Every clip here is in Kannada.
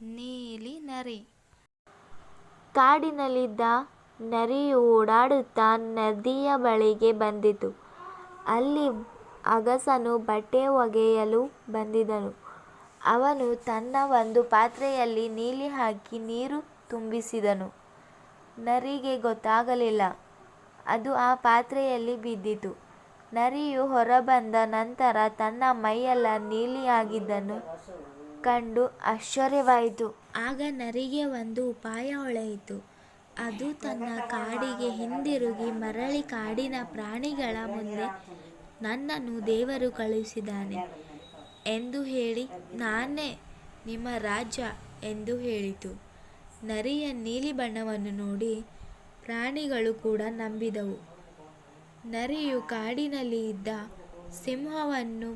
ನೀಲಿ ನರಿ ಕಾಡಿನಲ್ಲಿದ್ದ ನರಿಯು ಓಡಾಡುತ್ತಾ ನದಿಯ ಬಳಿಗೆ ಬಂದಿತು. ಅಲ್ಲಿ ಅಗಸನು ಬಟ್ಟೆ ಒಗೆಯಲು ಬಂದಿದ್ದನು. ಅವನು ತನ್ನ ಒಂದು ಪಾತ್ರೆಯಲ್ಲಿ ನೀಲಿ ಹಾಕಿ ನೀರು ತುಂಬಿಸಿದನು. ನರಿಗೆ ಗೊತ್ತಾಗಲಿಲ್ಲ. ಅದು ಆ ಪಾತ್ರೆಯಲ್ಲಿ ಬಿದ್ದಿತು. ನರಿಯು ಹೊರಬಂದ ನಂತರ ತನ್ನ ಮೈಯೆಲ್ಲ ನೀಲಿಯಾಗಿದ್ದನ್ನು ಕಂಡು ಆಶ್ಚರ್ಯವಾಯಿತು. ಆಗ ನರಿಗೆ ಒಂದು ಉಪಾಯ ಹೊಳೆಯಿತು. ಅದು ತನ್ನ ಕಾಡಿಗೆ ಹಿಂದಿರುಗಿ ಮರಳಿ ಕಾಡಿನ ಪ್ರಾಣಿಗಳ ಮುಂದೆ ನನ್ನನ್ನು ದೇವರು ಕಳುಹಿಸಿದ್ದಾನೆ ಎಂದು ಹೇಳಿ, ನಾನೇ ನಿಮ್ಮ ರಾಜ ಎಂದು ಹೇಳಿತು. ನರಿಯ ನೀಲಿ ಬಣ್ಣವನ್ನು ನೋಡಿ ಪ್ರಾಣಿಗಳು ಕೂಡ ನಂಬಿದವು. ನರಿಯು ಕಾಡಿನಲ್ಲಿ ಇದ್ದ ಸಿಂಹವನ್ನು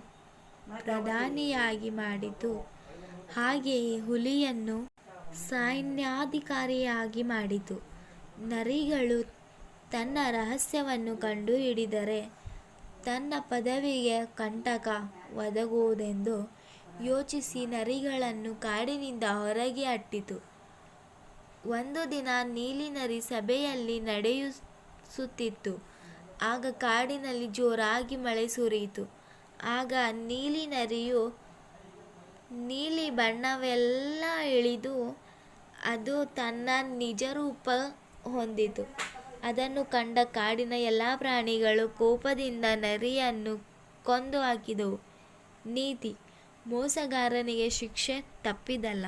ಪ್ರಧಾನಿಯಾಗಿ ಮಾಡಿತು. ಹಾಗೆಯೇ ಹುಲಿಯನ್ನು ಸೈನ್ಯಾಧಿಕಾರಿಯಾಗಿ ಮಾಡಿತು. ನರಿಗಳು ತನ್ನ ರಹಸ್ಯವನ್ನು ಕಂಡುಹಿಡಿದರೆ ತನ್ನ ಪದವಿಗೆ ಕಂಟಕ ಒದಗುವುದೆಂದು ಯೋಚಿಸಿ ನರಿಗಳನ್ನು ಕಾಡಿನಿಂದ ಹೊರಗೆ ಅಟ್ಟಿತು. ಒಂದು ದಿನ ನೀಲಿ ನರಿ ಸಭೆಯಲ್ಲಿ ನಡೆಸುತ್ತಿತ್ತು. ಆಗ ಕಾಡಿನಲ್ಲಿ ಜೋರಾಗಿ ಮಳೆ ಸುರಿಯಿತು. ಆಗ ನೀಲಿ ನರಿಯು ನೀಲಿ ಬಣ್ಣವೆಲ್ಲ ಇಳಿದು ಅದು ತನ್ನ ನಿಜರೂಪ ಹೊಂದಿತು. ಅದನ್ನು ಕಂಡ ಕಾಡಿನ ಎಲ್ಲ ಪ್ರಾಣಿಗಳು ಕೋಪದಿಂದ ನರಿಯನ್ನು ಕೊಂದು ಹಾಕಿದವು. ನೀತಿ: ಮೋಸಗಾರನಿಗೆ ಶಿಕ್ಷೆ ತಪ್ಪಿದ್ದಲ್ಲ.